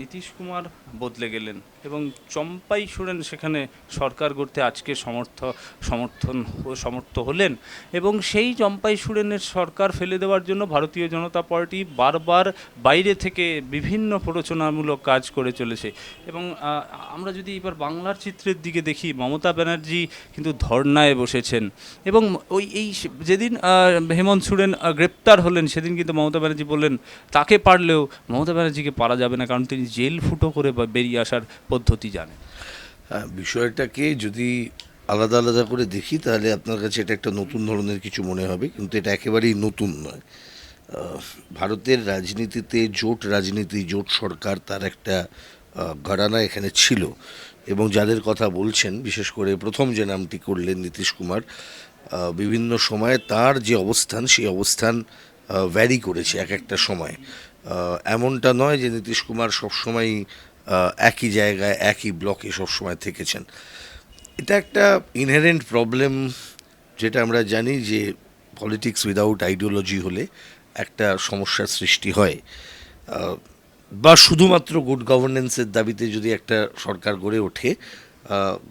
নীতিশ কুমার বদলে গেলেন এবং চম্পাই সোরেন সেখানে সরকার গড়তে আজকে সমর্থ, সমর্থন সমর্থ হলেন এবং সেই চম্পাই সোরেনের সরকার ফেলে দেওয়ার জন্য ভারতীয় জনতা পার্টি বারবার বাইরে থেকে বিভিন্ন প্ররোচনামূলক কাজ করে চলেছে। এবং আমরা যদি এবার বাংলার চিত্রের দিকে দেখি, মমতা ব্যানার্জি কিন্তু ধর্নায় বসেছেন এবং ওই, এই যেদিন হেমন্ত সোরেন গ্রেপ্তার হলেন, সেদিন কিন্তু মমতা ব্যানার্জি বললেন, তাকে পারলেও মমতা ব্যানার্জিকে পারা যাবে না, কারণ তিনি জেল ফুটো করে বা বেরিয়ে আসার পদ্ধতি জানেন? হ্যাঁ বিষয়টাকে যদি আলাদা আলাদা করে দেখি, তাহলে আপনার কাছে এটা একটা নতুন ধরনের কিছু মনে হবে, কিন্তু এটা একেবারেই নতুন নয়। ভারতের রাজনীতিতে জোট রাজনীতি, জোট সরকার তার একটা ঘরানা এখানে ছিল। এবং যাদের কথা বলছেন, বিশেষ করে প্রথম যে নামটি করলেন নীতিশ কুমার বিভিন্ন সময়ে তার যে অবস্থান, সেই অবস্থান ভ্যারি করেছে এক একটা সময়। এমনটা নয় যে নীতিশ কুমার সবসময় একই জায়গায়, একই ব্লকে সবসময় থেকেছেন। এটা একটা ইনহেরেন্ট প্রবলেম যেটা আমরা জানি যে পলিটিক্স উইদাউট আইডিওলজি হলে একটা সমস্যার সৃষ্টি হয়। বা শুধুমাত্র গুড গভর্নেন্সের দাবিতে যদি একটা সরকার গড়ে ওঠে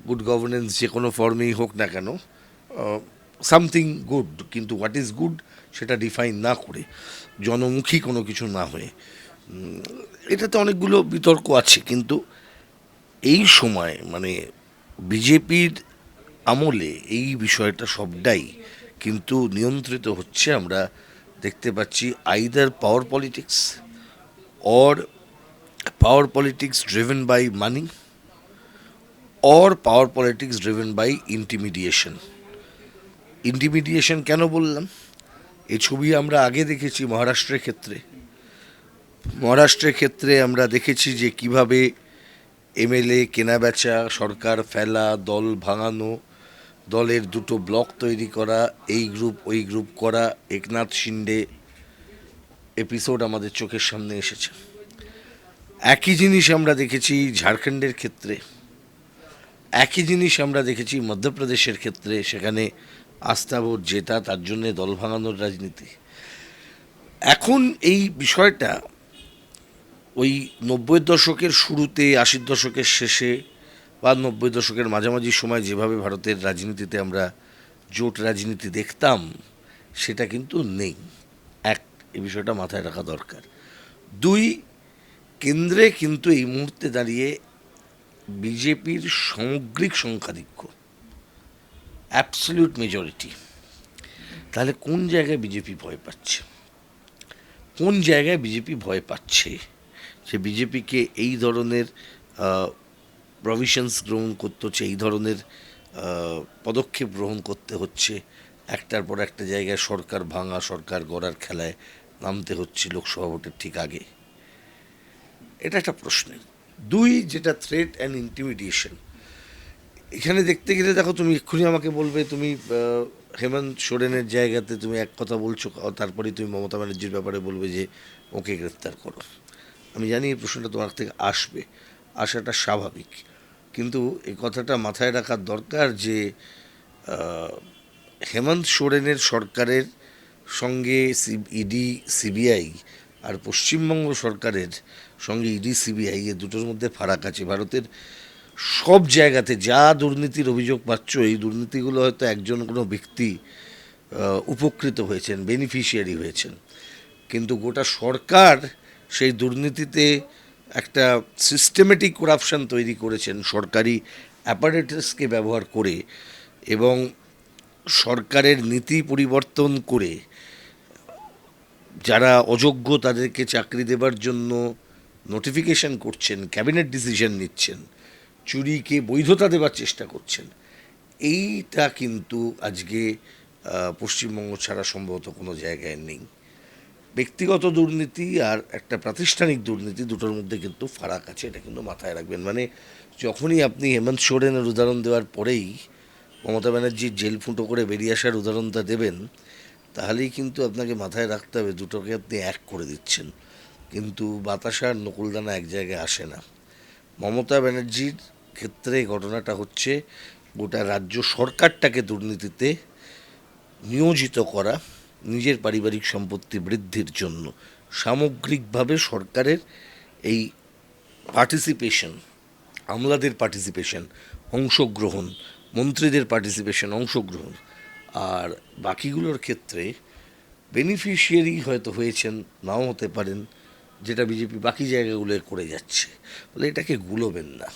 গুড গভর্নেন্স যে কোনো ফর্মেই হোক না কেন সামথিং গুড কিন্তু হোয়াট ইজ গুড সেটা ডিফাইন না করে। জনমুখী কোনো কিছু না হয়ে। এটাতে অনেকগুলো বিতর্ক আছে, কিন্তু এই সময় মানে বিজেপির আমলে এই বিষয়টা সবটাই কিন্তু নিয়ন্ত্রিত হচ্ছে। আমরা দেখতে পাচ্ছি either power politics or power politics driven by money or power politics driven by intimidation intimidation কেন বললাম? এই ছবি আমরা আগে দেখেছি মহারাষ্ট্রের ক্ষেত্রে। মহারাষ্ট্রের ক্ষেত্রে আমরা দেখেছি যে কীভাবে এমএলএ, কেনাবেচা, সরকার ফেলা, দল ভাঙানো, দলের দুটো ব্লক তৈরি করা, এই গ্রুপ, ওই গ্রুপ করা, একনাথ শিন্ডে এপিসোড আমাদের চোখের সামনে এসেছে। একই জিনিস আমরা দেখেছি ঝাড়খণ্ডের ক্ষেত্রে। একই জিনিস আমরা দেখেছি মধ্যপ্রদেশের ক্ষেত্রে, সেখানে আস্থা ভোট জেতা, তার জন্য দল ভাঙানোর রাজনীতি। এখন এই বিষয়টা ওই নব্বই দশকের শুরুতে, আশির দশকের শেষে বা নব্বই দশকের মাঝামাঝি সময় যেভাবে ভারতের রাজনীতিতে আমরা জোট রাজনীতি দেখতাম, সেটা কিন্তু নেই। এক, এ বিষয়টা মাথায় রাখা দরকার। দুই, কেন্দ্রে কিন্তু এই মুহূর্তে দাঁড়িয়ে বিজেপির সামগ্রিক সংখ্যাধিক্য অ্যাবসলিউট মেজরিটি তাহলে কোন জায়গায় বিজেপি ভয় পাচ্ছে? কোন জায়গায় বিজেপি ভয় পাচ্ছে যে বিজেপিকে এই ধরনের প্রভিশনস গ্রহণ করতে হচ্ছে, এই ধরনের পদক্ষেপ গ্রহণ করতে হচ্ছে, একটার পর একটা জায়গায় সরকার ভাঙা, সরকার গড়ার খেলায় নামতে হচ্ছে লোকসভা ভোটের ঠিক আগে? এটা একটা প্রশ্ন। দুই, যেটা থ্রেট অ্যান্ড ইন্টিমিডিয়েশন এখানে দেখতে গেলে দেখো তুমি এক্ষুনি আমাকে বলবে, তুমি হেমন্ত সোরেনের জায়গাতে তুমি এক কথা বলছো, তারপরে তুমি মমতা ব্যানার্জির ব্যাপারে বলবে যে, ওকে গ্রেফতার করো। আমি জানি এই প্রশ্নটা তোমার থেকে আসবে, আসাটা স্বাভাবিক। কিন্তু এই কথাটা মাথায় রাখার দরকার যে হেমন্ত সোরেনের সরকারের সঙ্গে ইডি, সিবিআই আর পশ্চিমবঙ্গ সরকারের সঙ্গে ইডি, সিবিআই এ দুটোর মধ্যে ফারাক আছে। ভারতের সব জায়গাতে যা দুর্নীতির অভিযোগ পাচ্ছ, এই দুর্নীতিগুলো হয়তো একজন কোনো ব্যক্তি উপকৃত হয়েছেন বেনিফিশিয়ারি হয়েছেন। কিন্তু গোটা সরকার সেই দুর্নীতিতে একটা সিস্টেমেটিক করাপশন তৈরি করেছেন সরকারি অ্যাপারেটাসকে ব্যবহার করে এবং সরকারের নীতি পরিবর্তন করে যারা অযোগ্য তাদেরকে চাকরি দেবার জন্য নোটিফিকেশন করছেন ক্যাবিনেট ডিসিশন নিচ্ছেন। চুরিকে বৈধতা দেবার চেষ্টা করছেন। এইটা কিন্তু আজকে পশ্চিমবঙ্গ ছাড়া সম্ভবত কোনো জায়গায় নেই। ব্যক্তিগত দুর্নীতি আর একটা প্রাতিষ্ঠানিক দুর্নীতি দুটোর মধ্যে কিন্তু ফারাক আছে, এটা কিন্তু মাথায় রাখবেন। মানে যখনই আপনি হেমন্ত সোরেনের উদাহরণ দেওয়ার পরেই মমতা ব্যানার্জির জেল ফুটো করে বেরিয়ে আসার উদাহরণটা দেবেন, তাহলেই কিন্তু আপনাকে মাথায় রাখতে হবে দুটোকে আপনি এক করে দিচ্ছেন। কিন্তু বাতাসা আর নকুলদানা এক জায়গায় আসে না। মমতা ব্যানার্জির ক্ষেত্রে ঘটনাটা হচ্ছে গোটা রাজ্য সরকারটাকে দুর্নীতিতে নিয়োজিত করা, নিজের পারিবারিক সম্পত্তি বৃদ্ধির জন্য। সামগ্রিকভাবে সরকারের এই পার্টিসিপেশন আমলাদের পার্টিসিপেশন অংশগ্রহণ, মন্ত্রীদের পার্টিসিপেশন অংশগ্রহণ, আর বাকিগুলোর ক্ষেত্রে বেনিফিশিয়ারি হয়তো হয়েছেন, নাও হতে পারেন যেটা বিজেপি বাকি জায়গাগুলোয় করে যাচ্ছে। বলে এটাকে গুলোবেন না।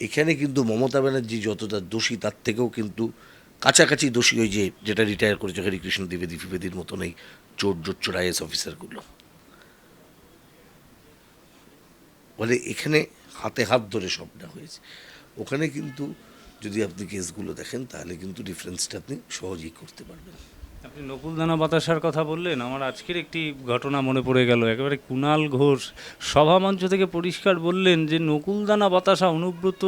এখানে কিন্তু মমতা ব্যানার্জি যতটা দোষী, তার থেকেও কিন্তু কাছাকাছি দোষী ওই যে যেটা রিটায়ার করেছে হরিকৃষ্ণ দ্বিবেদী ফিবেদির মতন এই চোর জোচ্চোর আইএস অফিসারগুলো বলে এখানে হাতে হাত ধরে সবটা হয়েছে। ওখানে কিন্তু যদি আপনি কেসগুলো দেখেন, তাহলে কিন্তু ডিফারেন্সটা আপনি সহজেই করতে পারবেন। আপনি নকুলদানা বাতাসার কথা বললেন আমার আজকের একটি ঘটনা মনে পড়ে গেল। একেবারে কুণাল ঘোষ সভামঞ্চ থেকে পরিষ্কার বললেন যে নকুলদানা বাতাসা অনুব্রত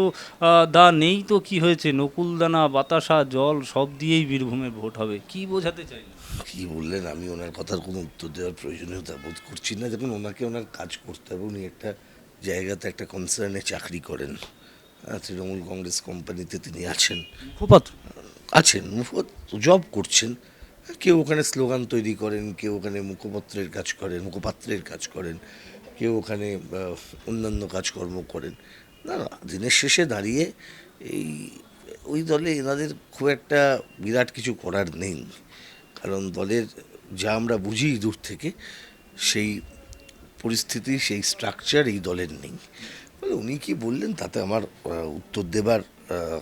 দা নেই তো কি হয়েছে? নকুলদানা বাতাসা জল সব দিয়েই বীরভূমে ভোট হবে। কি বোঝাতে চাইলেন? কি বললেন? আমি ওনার কথার কোনো উত্তর দেওয়ার প্রয়োজনীয়তা বোধ করছি না। দেখুন ওনাকে ওনার কাজ করতে হবে। উনি একটা জায়গাতে একটা কনসার্নে চাকরি করেন। হ্যাঁ, তৃণমূল কংগ্রেস কোম্পানিতে তিনি আছেন। মুখপাত্র? আছেন মুফত জব করছেন। কেউ ওখানে স্লোগান তৈরি করেন, কেউ ওখানে মুখপত্রের কাজ করেন, মুখপাত্রের কাজ করেন, কেউ ওখানে অন্যান্য কাজকর্ম করেন। না না, দিনের শেষে দাঁড়িয়ে এই, ওই দলে এনাদের খুব একটা বিরাট কিছু করার নেই। কারণ দলের যা আমরা বুঝি দূর থেকে, সেই পরিস্থিতি, সেই স্ট্রাকচার এই দলের নেই। উনি কি বললেন, তাতে আমার উত্তর দেবার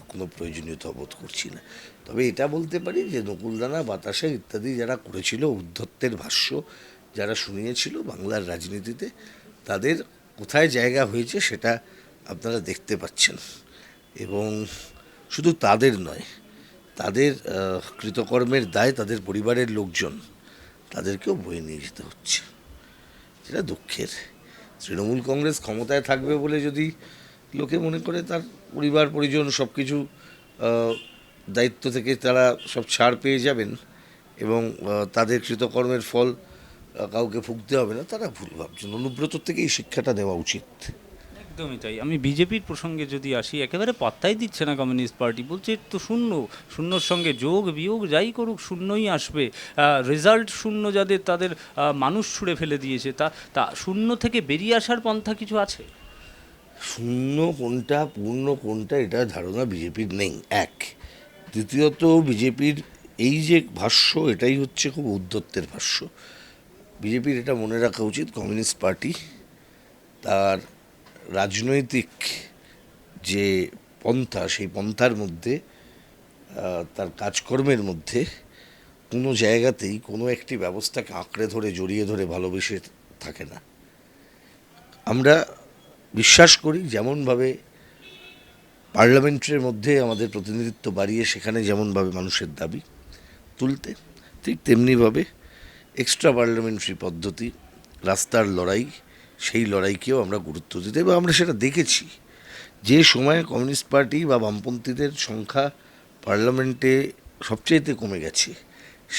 কোনো প্রয়োজনীয়তা বোধ করছি না। তবে এটা বলতে পারি যে নকুলদানা, বাতাসা ইত্যাদি যারা করেছিল উদ্ধত্তের ভাষ্য, যারা শুনিয়েছিল বাংলার রাজনীতিতে, তাদের কোথায় জায়গা হয়েছে সেটা আপনারা দেখতে পাচ্ছেন। এবং শুধু তাদের নয়, তাদের কৃতকর্মের দায় তাদের পরিবারের লোকজন, তাদেরকেও বয়ে নিয়ে যেতে হচ্ছে। যেটা দুঃখের। তৃণমূল কংগ্রেস ক্ষমতায় থাকবে বলে যদি লোকে মনে করে তার পরিবার, পরিজন সব কিছু দায়িত্ব থেকে তারা সব ছাড় পেয়ে যাবেন এবং তাদের কৃতকর্মের ফল কাউকে ভুগতে হবে না তারা ভুল ভাবছেন। অনুব্রত থেকে এই শিক্ষাটা দেওয়া উচিত। একদমই তাই। আমি বিজেপির প্রসঙ্গে যদি আসি একেবারে পাত্তাই দিচ্ছে না কমিউনিস্ট পার্টি। বলছে তো শূন্য। শূন্যর সঙ্গে যোগ বিয়োগ যাই করুক শূন্যই আসবে। রেজাল্ট শূন্য যাদের তাদের মানুষ ছুঁড়ে ফেলে দিয়েছে। তা তা শূন্য থেকে বেরিয়ে আসার পন্থা কিছু আছে? শূন্য কোনটা পূর্ণ কোনটা এটা ধারণা বিজেপির নেই। এক দ্বিতীয়ত বিজেপির এই যে ভাষ্য, এটাই হচ্ছে খুব উদ্ধত্তের ভাষ্য। বিজেপির এটা মনে রাখা উচিত, কমিউনিস্ট পার্টি তার রাজনৈতিক যে পন্থা, সেই পন্থার মধ্যে তার কাজকর্মের মধ্যে কোনো জায়গাতেই কোনো একটি ব্যবস্থাকে আঁকড়ে ধরে, জড়িয়ে ধরে ভালোবেসে থাকে না। আমরা বিশ্বাস করি যেমনভাবে পার্লামেন্টের মধ্যে আমাদের প্রতিনিধিত্ব বাড়িয়ে সেখানে যেমনভাবে মানুষের দাবি তুলতে, ঠিক তেমনিভাবে এক্সট্রা পার্লামেন্টারি পদ্ধতি, রাস্তার লড়াই, সেই লড়াইকেও আমরা গুরুত্ব দিতে এবং আমরা সেটা দেখেছি। যে সময়ে কমিউনিস্ট পার্টি বা বামপন্থীদের সংখ্যা পার্লামেন্টে সবচেয়েতে কমে গেছে,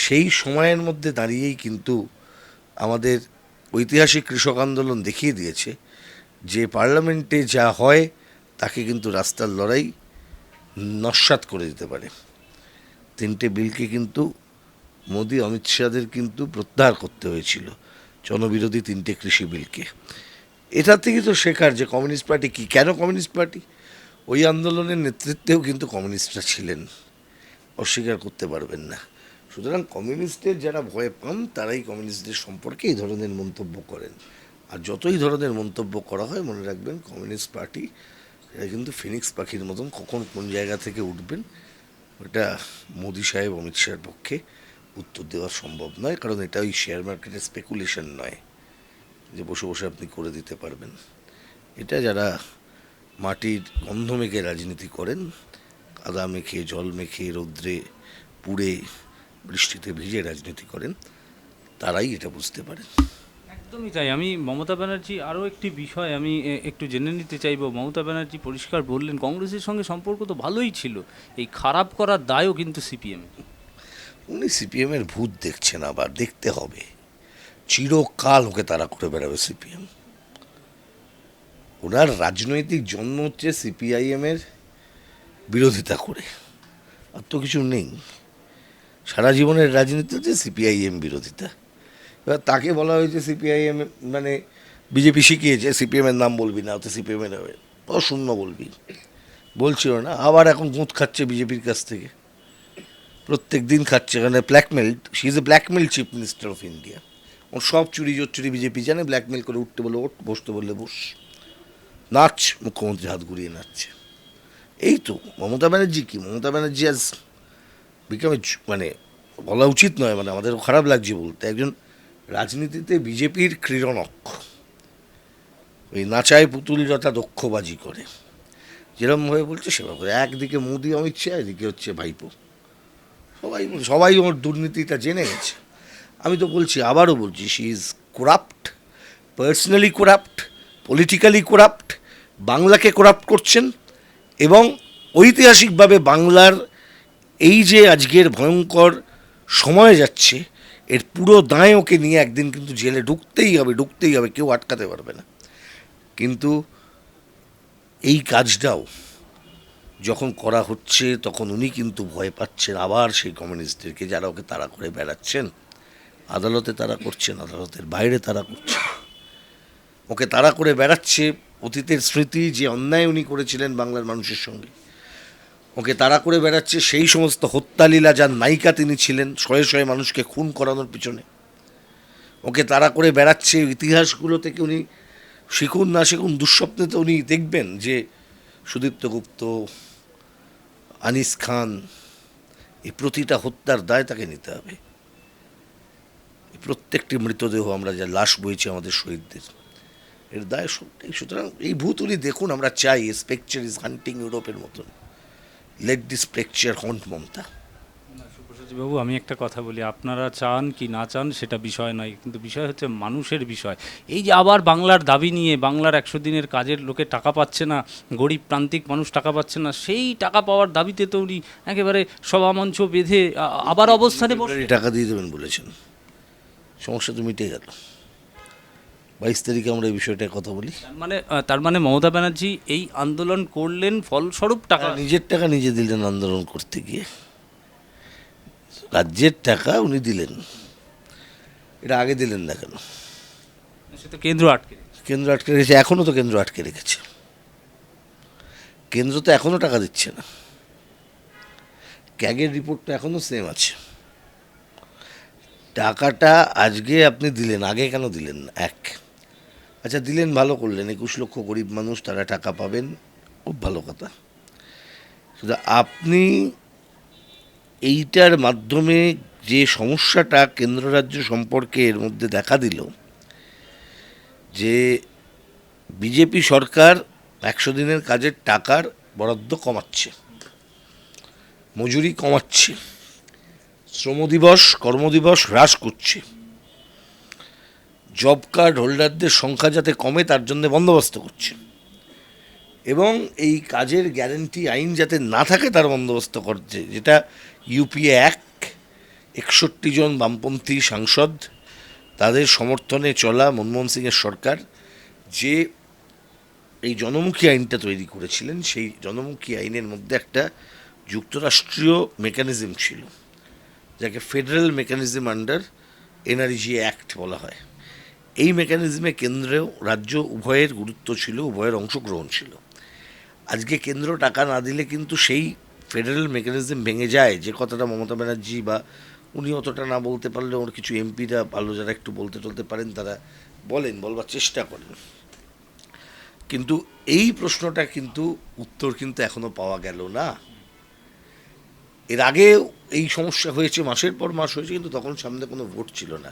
সেই সময়ের মধ্যে দাঁড়িয়েই কিন্তু আমাদের ঐতিহাসিক কৃষক আন্দোলন দেখিয়ে দিয়েছে যে পার্লামেন্টে যা হয় তাকে কিন্তু রাস্তার লড়াই নস্বাত করে দিতে পারে। তিনটে বিলকে কিন্তু মোদী, অমিত শাহদের কিন্তু প্রত্যাহার করতে হয়েছিল জনবিরোধী তিনটে কৃষি বিলকে। এটা থেকে তো শেখার যে কমিউনিস্ট পার্টি কি? কেন কমিউনিস্ট পার্টি? ওই আন্দোলনের নেতৃত্বেও কিন্তু কমিউনিস্টরা ছিলেন, অস্বীকার করতে পারবেন না। সুতরাং কমিউনিস্টের যারা ভয় পান, তারাই কমিউনিস্টদের সম্পর্কে এই ধরনের মন্তব্য করেন। আর যতই ধরনের মন্তব্য করা হয়, মনে রাখবেন কমিউনিস্ট পার্টি এরা কিন্তু ফিনিক্স পাখির মতন কখন কোন জায়গা থেকে উঠবেন, ওটা মোদি সাহেব, অমিত শাহের পক্ষে উত্তর দেওয়া সম্ভব নয়, কারণ এটা ওই শেয়ার মার্কেটের স্পেকুলেশন নয় যে বসে বসে আপনি করে দিতে পারবেন। এটা যারা মাটির গন্ধ মেখে রাজনীতি করেন কাদা মেখে, জল মেখে, রৌদ্রে পুড়ে বৃষ্টিতে ভিজে রাজনীতি করেন, তারাই এটা বুঝতে পারেন। একদমই তাই। আমি মমতা ব্যানার্জি আরও একটি বিষয় আমি একটু জেনে নিতে চাইব। মমতা ব্যানার্জি পরিষ্কার বললেন, কংগ্রেসের সঙ্গে সম্পর্ক তো ভালোই ছিল। এই খারাপ করার দায়ও কিন্তু সিপিএম। উনি সিপিএমের ভূত দেখছেন আবার, দেখতে হবে। চিরকাল ওকে তারা করে বেড়াবে সিপিএম। ওনার রাজনৈতিক জন্ম হচ্ছে সিপিআইএমের বিরোধিতা করে। আর তো কিছু নেই। সারা জীবনের রাজনীতি হচ্ছে সিপিআইএম বিরোধিতা। এবার তাকে বলা হয়েছে সিপিআইএম মানে বিজেপি শিখিয়েছে, সিপিএম এর নাম বলবি না, তো সিপিএম এর হবে। ও শূন্য বলবি। বলছিল না, আবার এখন গুঁত খাচ্ছে বিজেপির কাছ থেকে। প্রত্যেক দিন খাচ্ছে কারণ blackmail she is a blackmail chief minister of India ওর সব চুরি চুরি বিজেপি জানে ব্ল্যাকমেল করে উঠতে বলে ওঠ, বসতে বললে বস। নাচ মুখ্যমন্ত্রী হাত ঘুরিয়ে নাচছে। এই তো, মমতা ব্যানার্জি কি? মমতা ব্যানার্জি আজ বিকামে মানে বলা উচিত নয় মানে আমাদের খারাপ লাগছে বলতে। একজন রাজনীতিতে বিজেপির ক্রীড়নক ওই নাচায় পুতুল যথা দক্ষবাজি করে। যেরকমভাবে বলছে সেভাবে একদিকে মোদি অমিত শাহ, এদিকে হচ্ছে ভাইপো। সবাই সবাই ওর দুর্নীতিটা জেনে গেছে। আমি তো বলছি, আবারও বলছি she is corrupt personally corrupt politically corrupt বাংলাকে করাপ্ট করছেন এবং ঐতিহাসিকভাবে বাংলার এই যে আজকের ভয়ঙ্কর সময় যাচ্ছে এর পুরো দায় ওকে নিয়ে একদিন কিন্তু জেলে ঢুকতেই হবে ঢুকতেই হবে, কেউ আটকাতে পারবে না। কিন্তু এই কাজটাও যখন করা হচ্ছে, তখন উনি কিন্তু ভয় পাচ্ছেন। আবার সেই কমিউনিস্টদেরকে যারা ওকে তাড়া করে বেড়াচ্ছেন, আদালতে তারা করছেন, আদালতের বাইরে তারা করছেন। ওকে তাড়া করে বেড়াচ্ছে অতীতের স্মৃতি, যে অন্যায় উনি করেছিলেন বাংলার মানুষের সঙ্গে। ওকে তাড়া করে বেড়াচ্ছে সেই সমস্ত হত্যালীলা যার নায়িকা তিনি ছিলেন, শয়ে শয়ে মানুষকে খুন করানোর পিছনে। ওকে তাড়া করে বেড়াচ্ছে ইতিহাসগুলো থেকে উনি শিখুন না শিখুন, দুঃস্বপ্নে তো উনি দেখবেন যে সুদীপ্ত গুপ্ত, আনিস খান, এই প্রতিটা হত্যার দায় তাকে নিতে হবে। প্রত্যেকটি মৃতদেহ আমরা যা লাশ বইছি আমাদের শহীদদের, এর দায় সবটাই। সুতরাং এই ভূত উনি দেখুন, আমরা চাই স্পেকচার ইজ হান্টিং ইউরোপের মতন। Let this picture haunt Mamata babu আমি একটা কথা বলি। আপনারা চান কি না চান সেটা বিষয় নয়। কিন্তু বিষয় হচ্ছে মানুষের বিষয়। এই যে আবার বাংলার দাবি নিয়ে বাংলার একশো দিনের কাজের লোকে টাকা পাচ্ছে না গরিব প্রান্তিক মানুষ টাকা পাচ্ছে না সেই টাকা পাওয়ার দাবিতে তো উনি একেবারে সভামঞ্চ বেঁধে আবার অবস্থানে টাকা দিয়ে দেবেন বলেছেন। সমস্যা তো মিটে গেল। বাইশ তারিখে আমরা এই বিষয়টায় কথা বলি। মানে তার মানে মমতা ব্যানার্জি এই আন্দোলন করলেন ফলস্বরূপ টাকা। নিজের টাকা নিজে দিলেন আন্দোলন করতে গিয়ে। রাজ্যের টাকা উনি দিলেন। এটা আগে দিলেন না কেন? সে তো কেন্দ্র আটকে কেন্দ্র আটকে রেখেছে এখনও তো কেন্দ্র আটকে রেখেছে। কেন্দ্র তো এখনও টাকা দিচ্ছে না। ক্যাগের রিপোর্টটা এখনও সেম আছে। টাকাটা আজকে আপনি দিলেন আগে কেন দিলেন না? এক। আচ্ছা দিলেন ভালো করলেন। একুশ লক্ষ গরিব মানুষ, তারা টাকা পাবেন। খুব ভালো কথা। শুধু আপনি এইটার মাধ্যমে যে সমস্যাটা কেন্দ্র রাজ্য সম্পর্কে এর মধ্যে দেখা দিল, যে বিজেপি সরকার একশো দিনের কাজের টাকার বরাদ্দ কমাচ্ছে, মজুরি কমাচ্ছে, শ্রম দিবস কর্মদিবস হ্রাস করছে। জব কার্ড হোল্ডারদের সংখ্যা যাতে কমে, তার জন্য বন্দোবস্ত করছে। এবং এই কাজের গ্যারেন্টি আইন যাতে না থাকে, তার বন্দোবস্ত করছে। যেটা ইউপিএ এক একষট্টি জন বামপন্থী সাংসদ, তাদের সমর্থনে চলা মনমোহন সিংয়ের সরকার, যে এই জনমুখী আইনটা তৈরি করেছিলেন, সেই জনমুখী আইনের মধ্যে একটা যুক্তরাষ্ট্রীয় মেকানিজম ছিল, যাকে federal mechanism under NRG act বলা হয়। এই মেকানিজমে কেন্দ্রেও রাজ্য উভয়ের গুরুত্ব ছিল, উভয়ের অংশগ্রহণ ছিল। আজকে কেন্দ্র টাকা না দিলে কিন্তু সেই ফেডারেল মেকানিজম ভেঙে যায়। যে কথাটা মমতা ব্যানার্জি বা উনি অতটা না বলতে পারলে ওর কিছু এমপিরা ভালো যারা একটু বলতে টলতে পারেন, তারা বলেন, বলবার চেষ্টা করেন। কিন্তু এই প্রশ্নটা কিন্তু উত্তর কিন্তু এখনও পাওয়া গেল না। এর আগে এই সমস্যা হয়েছে, মাসের পর মাস হয়েছে, কিন্তু তখন সামনে কোনো ভোট ছিল না।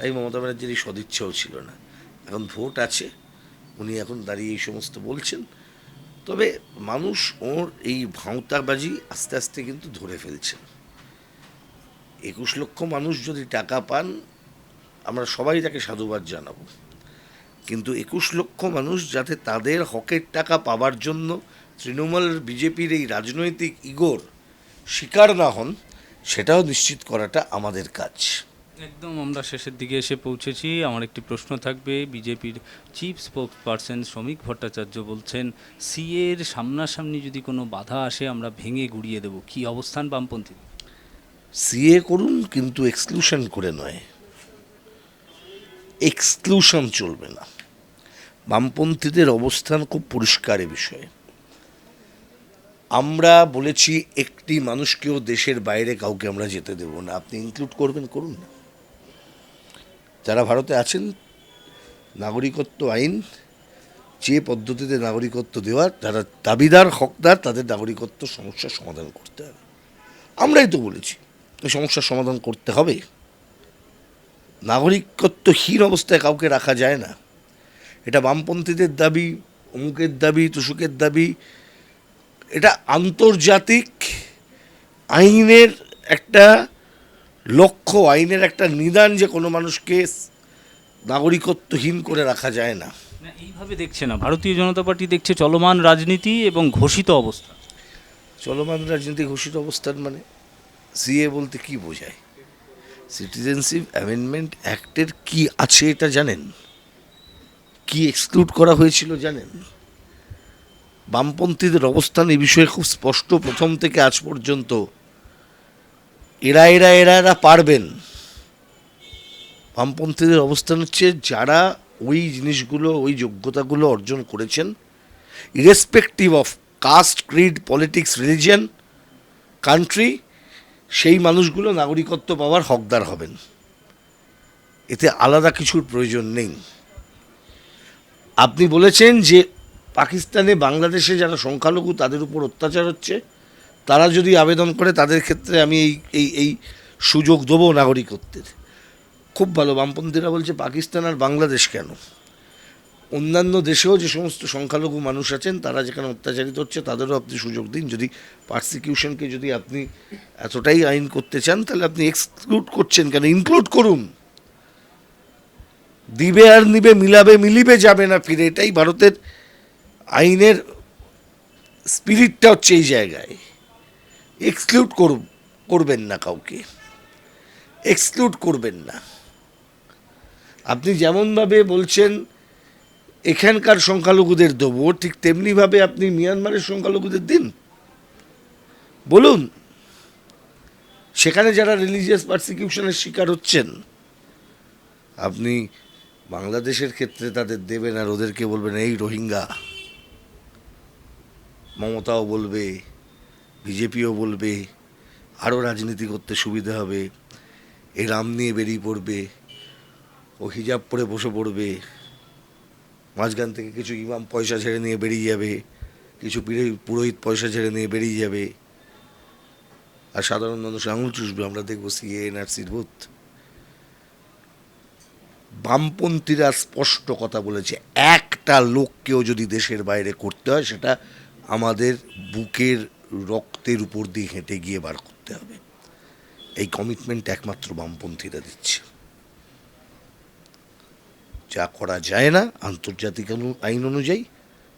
তাই মমতা ব্যানার্জির এই সদিচ্ছাও ছিল না। এখন ভোট আছে, উনি এখন দাঁড়িয়ে এই সমস্ত বলছেন। তবে মানুষ ওর এই ভাঁওতাবাজি আস্তে আস্তে কিন্তু ধরে ফেলছেন একুশ লক্ষ মানুষ যদি টাকা পান, আমরা সবাই তাকে সাধুবাদ জানাব। কিন্তু একুশ লক্ষ মানুষ যাতে তাদের হকের টাকা পাবার জন্য তৃণমূল বিজেপির এই রাজনৈতিক ইগোর শিকার না হন, সেটাও নিশ্চিত করাটা আমাদের কাজ। একদম আমরা শেষের দিকে এসে পৌঁছেছি। আমার একটি প্রশ্ন থাকবে, বিজেপির চিফ স্পোক্স পারসন শ্রমিক ভট্টাচার্য বলছেন সিএর সামনাসামনি যদি কোনো বাধা আসে, আমরা ভেঙে গুড়িয়ে দেব। কি অবস্থান বামপন্থী সিএ করুন, কিন্তু এক্সক্লুশন করে নয়। এক্সক্লুশন চলবে না। বামপন্থীদের অবস্থান খুব পরিষ্কার এ বিষয়ে। আমরা বলেছি, একটি মানুষকেও দেশের বাইরে কাউকে আমরা যেতে দেব না। আপনি ইনক্লুড করবেন, করুন না। যারা ভারতে আছেন, নাগরিকত্ব আইন, যে পদ্ধতিতে নাগরিকত্ব দেওয়ার, যারা দাবিদার, হকদার, তাদের নাগরিকত্ব সমস্যার সমাধান করতে হবে। আমরাই তো বলেছি, এই সমস্যার সমাধান করতে হবে। নাগরিকত্বহীন অবস্থায় কাউকে রাখা যায় না। এটা বামপন্থীদের দাবি, অমুকের দাবি, তুষুকের দাবি। এটা আন্তর্জাতিক আইনের একটা লক্ষ্য আইনের একটা নিদান যে কোনো মানুষকে নাগরিকত্বহীন করে রাখা যায় না। এইভাবে দেখছে না। ভারতীয় জনতা পার্টি দেখছে চলমান রাজনীতি এবং ঘোষিত অবস্থা। চলমান রাজনীতি ঘোষিত অবস্থান মানে সিএ বলতে কি বোঝায়? সিটিজেনশিপ অ্যামেন্ডমেন্ট অ্যাক্টের কি আছে এটা জানেন? কি এক্সক্লুড করা হয়েছিল জানেন? বামপন্থীদের অবস্থান এ বিষয়ে খুব স্পষ্ট প্রথম থেকে আজ পর্যন্ত এরা এরা এরা এরা পারবেন। বামপন্থীদের অবস্থান হচ্ছে যারা ওই জিনিসগুলো, ওই যোগ্যতাগুলো অর্জন করেছেন irrespective of caste creed politics religion country সেই মানুষগুলো নাগরিকত্ব পাওয়ার হকদার হবেন। এতে আলাদা কিছুর প্রয়োজন নেই। আপনি বলেছেন যে পাকিস্তানে বাংলাদেশে যারা সংখ্যালঘু, তাদের উপর অত্যাচার হচ্ছে। তারা যদি আবেদন করে, তাদের ক্ষেত্রে আমি এই এই এই সুযোগ দেবো নাগরিকত্বের। খুব ভালো, বামপন্থীরা বলছে, পাকিস্তান আর বাংলাদেশ কেন? অন্যান্য দেশেও যে সমস্ত সংখ্যালঘু মানুষ আছেন, তারা যেখানে অত্যাচারিত হচ্ছে, তাদেরও আপনি সুযোগ দিন। যদি পার্সিকিউশনকে যদি আপনি এতটাই আইন করতে চান, তাহলে আপনি এক্সক্লুড করছেন কেন? ইনক্লুড করুন। দিবে আর নিবে, মিলাবে, মিলিবে যাবে না ফিরে। এটাই ভারতের আইনের স্পিরিটটা হচ্ছে এই জায়গায়। এক্সক্লুড করবেন না কাউকে। এক্সক্লুড করবেন না। আপনি যেমনভাবে বলছেন, এখানকার সংখ্যালঘুদের দেবো, ঠিক তেমনিভাবে আপনি মিয়ানমারের সংখ্যালঘুদের দিন। বলুন, সেখানে যারা রিলিজিয়াস পারসিকিউশনের শিকার হচ্ছেন, আপনি বাংলাদেশের ক্ষেত্রে তাদের দেবেন আর ওদেরকে বলবেন, এই রোহিঙ্গা। মমতাও বলবে বিজেপিও বলবে, আরও রাজনীতি করতে সুবিধা হবে এ রাম নিয়ে বেরিয়ে পড়বে, ও হিজাব পরে বসে পড়বে, মাঝখান থেকে কিছু ইমাম পয়সা ছেড়ে নিয়ে বেরিয়ে যাবে, কিছু পুরোহিত পয়সা ছেড়ে নিয়ে বেরিয়ে যাবে। আর সাধারণ মানুষ আঙুল চুষবে, আমরা দেখব সিএ এনআরসির ভূত বামপন্থীরা স্পষ্ট কথা বলেছে, একটা লোককেও যদি দেশের বাইরে করতে হয়, সেটা আমাদের বুকের রক্তের উপর দিয়ে হেঁটে গিয়ে বার করতে হবে। এই কমিটমেন্ট একমাত্র বামপন্থীরা দিচ্ছে। যা করা যায় না, আন্তর্জাতিক আনু- আইন অনুযায়ী,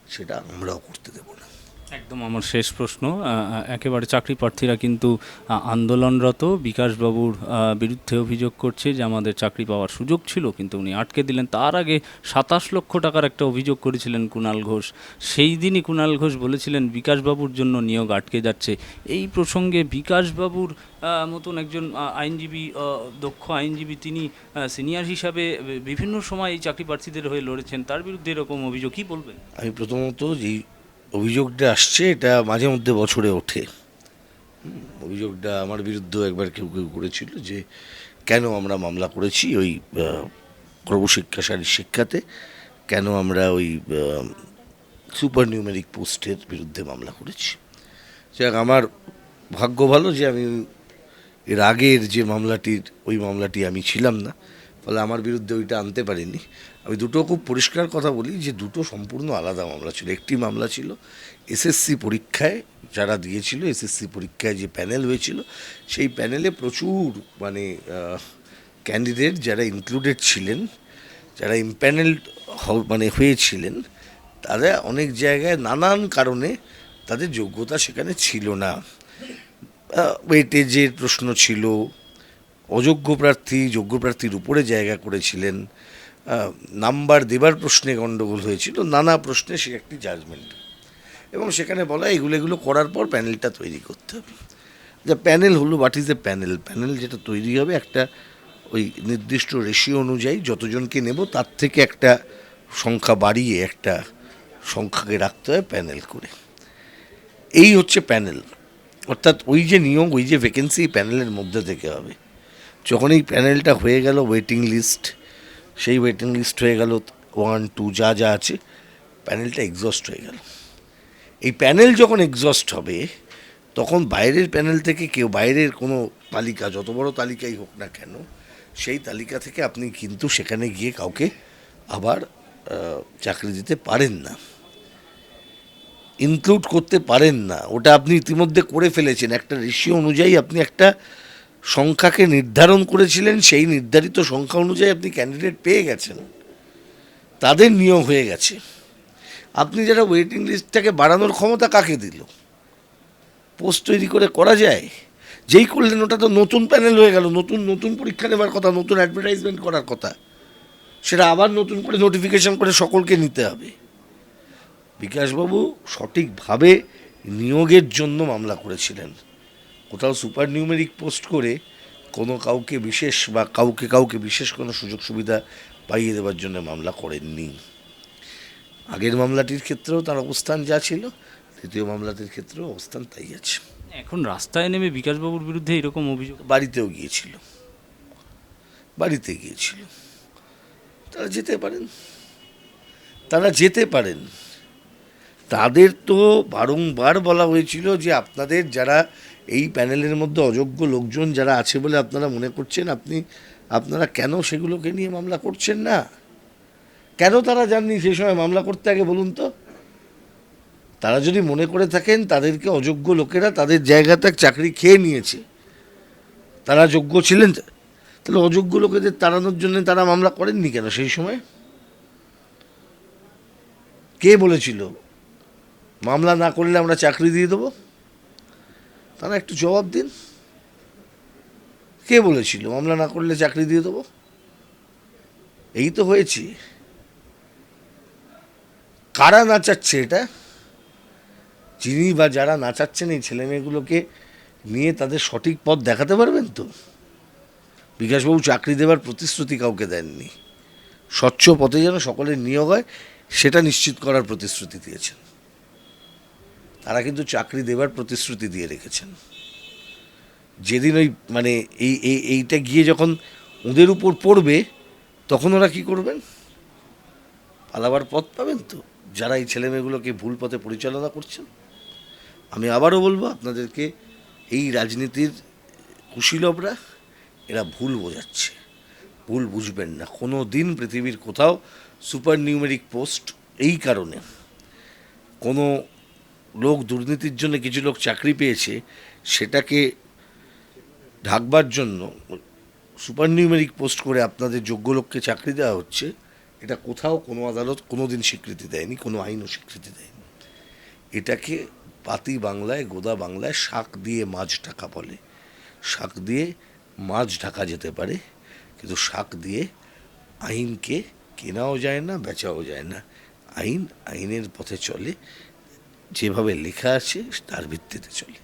সেটা আমরাও করতে দেব না। একদম আমার শেষ প্রশ্ন। একেবারে চাকরি প্রার্থীরা কিন্তু আন্দোলনরত। বিকাশবাবুর বিরুদ্ধে অভিযোগ করছে যে আমাদের চাকরি পাওয়ার সুযোগ ছিল, কিন্তু উনি আটকে দিলেন। তার আগে সাতাশ লক্ষ টাকার একটা অভিযোগ করেছিলেন কুণাল ঘোষ। সেই দিনই কুণাল ঘোষ বলেছিলেন, বিকাশবাবুর জন্য নিয়োগ আটকে যাচ্ছে। এই প্রসঙ্গে বিকাশবাবুর মতন একজন আইনজীবী দক্ষ আইনজীবী তিনি সিনিয়র হিসাবে বিভিন্ন সময় এই চাকরি প্রার্থীদের হয়ে লড়েছেন। তার বিরুদ্ধে এরকম অভিযোগ কী বলবেন? আমি প্রথমত যেই অভিযোগটা আসছে এটা মাঝে মধ্যে বছরে ওঠে। অভিযোগটা আমার বিরুদ্ধেও একবার কেউ কেউ করেছিল যে কেন আমরা মামলা করেছি ওই আহ, সর্বশিক্ষা শারীর শিক্ষাতে? কেন আমরা ওই সুপার নিউমেরিক পোস্টের বিরুদ্ধে মামলা করেছি? যাক আমার ভাগ্য ভালো যে আমি এর আগের যে মামলাটির ওই মামলাটি আমি ছিলাম না। ফলে আমার বিরুদ্ধে ওইটা আনতে পারিনি। আমি দুটো খুব পরিষ্কার কথা বলি যে দুটো সম্পূর্ণ আলাদা মামলা ছিল। একটি মামলা ছিল এসএসসি পরীক্ষায় যারা দিয়েছিল, এসএসসি পরীক্ষায় যে প্যানেল হয়েছিল, সেই প্যানেলে প্রচুর মানে ক্যান্ডিডেট যারা ইনক্লুডেড ছিলেন, যারা ইম্প্যানেলড মানে হয়েছিলেন, তারা অনেক জায়গায় নানান কারণে তাদের যোগ্যতা সেখানে ছিল না। ওয়েটেজের প্রশ্ন ছিল অযোগ্য প্রার্থী, যোগ্য প্রার্থীর উপরে জায়গা করেছিলেন। নাম্বার দেবার প্রশ্নে গণ্ডগোল হয়েছিল, নানা প্রশ্নে সে একটি জাজমেন্ট এবং সেখানে বলা, এগুলো এগুলো করার পর প্যানেলটা তৈরি করতে হবে। যে প্যানেল হলো what is a panel panel যেটা তৈরি হবে একটা ওই নির্দিষ্ট রেশিও অনুযায়ী, যতজনকে নেব তার থেকে একটা সংখ্যা বাড়িয়ে একটা সংখ্যাকে রাখতে হয় প্যানেল করে। এই হচ্ছে প্যানেল। অর্থাৎ ওই যে নিয়োগ ওই যে ভ্যাকেন্সি প্যানেলের মধ্যে থেকে হবে। যখন এই প্যানেলটা হয়ে গেল ওয়েটিং লিস্ট সেই ওয়েটিং লিস্ট হয়ে গেল ওয়ান টু যা যা আছে, প্যানেলটা এক্সস্ট হয়ে গেল। এই প্যানেল যখন এক্সস্ট হবে, তখন বাইরের প্যানেল থেকে কেউ, বাইরের কোনো তালিকা, যত বড় তালিকাই হোক না কেন, সেই তালিকা থেকে আপনি কিন্তু সেখানে গিয়ে কাউকে আবার চাকরি দিতে পারেন না। ইনক্লুড করতে পারেন না। ওটা আপনি ইতিমধ্যে করে ফেলেছেন। একটা রেশিও অনুযায়ী আপনি একটা সংখ্যাকে নির্ধারণ করেছিলেন, সেই নির্ধারিত সংখ্যা অনুযায়ী আপনি ক্যান্ডিডেট পেয়ে গেছেন। তাদের নিয়োগ হয়ে গেছে। আপনি যারা ওয়েটিং লিস্টটাকে বাড়ানোর ক্ষমতা কাকে দিল? পোস্ট তৈরি করে করা যায়? যেই করলেন, ওটা তো নতুন প্যানেল হয়ে গেল, নতুন নতুন পরীক্ষা নেবার কথা, নতুন অ্যাডভার্টাইজমেন্ট করার কথা। সেটা আবার নতুন করে নোটিফিকেশন করে সকলকে নিতে হবে। বিকাশবাবু সঠিকভাবে নিয়োগের জন্য মামলা করেছিলেন। কোথাও সুপার নিউমেরিক পোস্ট করে কোনো কাউকে বিশেষ বা কাউকে কাউকে বিশেষ কোনো সুযোগ সুবিধা পাইয়ে দেওয়ার জন্য মামলা করেননি। আগের মামলাটির ক্ষেত্রেও তার অবস্থান যা ছিল দ্বিতীয় মামলাটির ক্ষেত্রেও অবস্থান তাই আছে। এখন রাস্তায় নেমে বিকাশবাবুর বিরুদ্ধে এরকম অভিযোগ? বাড়িতেও গিয়েছিল। বাড়িতে গিয়েছিল। তারা যেতে পারেন। তারা যেতে পারেন। তাদের তো বারংবার বলা হয়েছিল যে আপনাদের যারা এই প্যানেলের মধ্যে অযোগ্য লোকজন যারা আছে বলে আপনারা মনে করছেন, আপনি, আপনারা কেন সেগুলোকে নিয়ে মামলা করছেন না? কেন তারা জাননি সে সময় মামলা করতে আগে বলুন তো। তারা যদি মনে করে থাকেন তাদেরকে অযোগ্য লোকেরা তাদের জায়গাতে চাকরি খেয়ে নিয়েছে, তারা যোগ্য ছিলেন, তাহলে অযোগ্য লোকেদের তাড়ানোর জন্য তারা মামলা করেননি কেন সেই সময়? কে বলেছিল? মামলা না করলে আমরা চাকরি দিয়ে দেবো? তারা একটু জবাব দিন। কে বলেছিল মামলা না করলে চাকরি দিয়ে দেবো? এই তো হয়েছে। কারা নাচাচ্ছে এটা? যিনি বা যারা নাচাচ্ছেন এই ছেলে মেয়েগুলোকে নিয়ে তাদের সঠিক পথ দেখাতে পারবেন তো? বিকাশবাবু চাকরি দেওয়ার প্রতিশ্রুতি কাউকে দেননি। স্বচ্ছ পথে যেন সকলের নিয়োগ হয়, সেটা নিশ্চিত করার প্রতিশ্রুতি দিয়েছেন। তারা কিন্তু চাকরি দেওয়ার প্রতিশ্রুতি দিয়ে রেখেছেন। যেদিন ওই মানে এই এই, এইটা গিয়ে যখন ওদের উপর পড়বে, তখন ওরা কি করবেন? পালাবার পথ পাবেন তো? যারা এই ছেলেমেয়েগুলোকে ভুল পথে পরিচালনা করছেন। আমি আবারও বলব, আপনাদেরকে এই রাজনীতির কুশীলবরা, এরা ভুল বোঝাচ্ছে। ভুল বুঝবেন না। কোনো দিন পৃথিবীর কোথাও সুপার নিউমেরিক পোস্ট এই কারণে। কোনো লোক দুর্নীতির জন্য কিছু লোক চাকরি পেয়েছে, সেটাকে ঢাকবার জন্য সুপার নিউমেরিক পোস্ট করে আপনাদের যোগ্য লোককে চাকরি দেওয়া হচ্ছে, এটা কোথাও কোনো আদালত কোনো দিন স্বীকৃতি দেয়নি, কোনো আইনও স্বীকৃতি দেয়নি। এটাকে পাতি বাংলায়, গোদা বাংলায় শাক দিয়ে মাছ ঢাকা বলে। শাক দিয়ে মাছ ঢাকা যেতে পারে, কিন্তু শাক দিয়ে আইনকে কেনাও যায় না, বেচাও যায় না। আইন আইনের পথে চলে যেভাবে লেখা আছে তার ভিত্তিতে চলে।